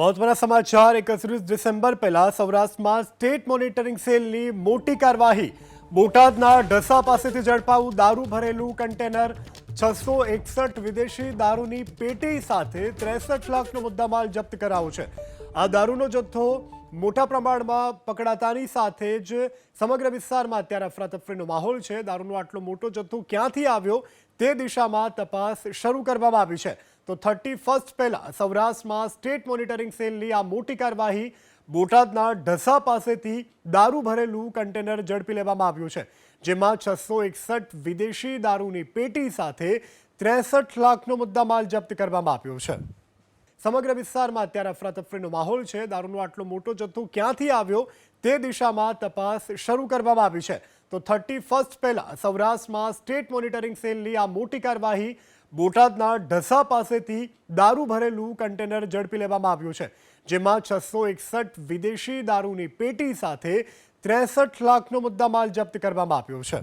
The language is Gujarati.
મહત્વના સમાચાર એકત્રીસ ડિસેમ્બર પહેલા સૌરાષ્ટ્રમાં સ્ટેટ મોનિટરિંગ સેલની મોટી કાર્યવાહી બોટાદના ઢસા પાસેથી ઝડપાવું દારૂ ભરેલું કન્ટેનર છસો એકસઠ વિદેશી દારૂની પેટી સાથે ત્રેસઠ લાખનો મુદ્દામાલ જપ્ત કરાયો છે। આ દારૂનો જથ્થો મોટા પ્રમાણમાં પકડાતાની સાથે જ સમગ્ર વિસ્તારમાં અત્યારે અફરાતફરીનો માહોલ છે। દારૂનો આટલો મોટો જથ્થો ક્યાંથી આવ્યો તે દિશામાં તપાસ શરૂ કરવામાં આવી છે। તો થર્ટી ફર્સ્ટ પહેલા સૌરાષ્ટ્રમાં સ્ટેટ મોનિટરિંગ સેલની આ મોટી કાર્યવાહી બોટાદના ઢસા પાસેથી દારૂ ભરેલું કન્ટેનર ઝડપી લેવામાં આવ્યું છે, જેમાં છસો એકસઠ વિદેશી દારૂની પેટી સાથે ત્રેસઠ લાખનો મુદ્દામાલ જપ્ત કરવામાં આવ્યો છે. સમગ્ર વિસ્તારમાં અત્યારે અફરાતફરીનો માહોલ છે. દારૂનો આટલો મોટો જથ્થો ક્યાંથી આવ્યો તે દિશામાં તપાસ શરૂ કરવામાં આવી છે. તો થર્ટી ફર્સ્ટ પહેલા સૌરાષ્ટ્રમાં સ્ટેટ મોનિટરિંગ સેલની આ મોટી કાર્યવાહી બોટાદના ઢસા પાસેથી દારૂ ભરેલું કન્ટેનર ઝડપી લેવામાં આવ્યું છે, જેમાં છસો એકસઠ વિદેશી દારૂની પેટી સાથે ત્રેસઠ લાખનો મુદ્દામાલ જપ્ત કરવામાં આવ્યો છે.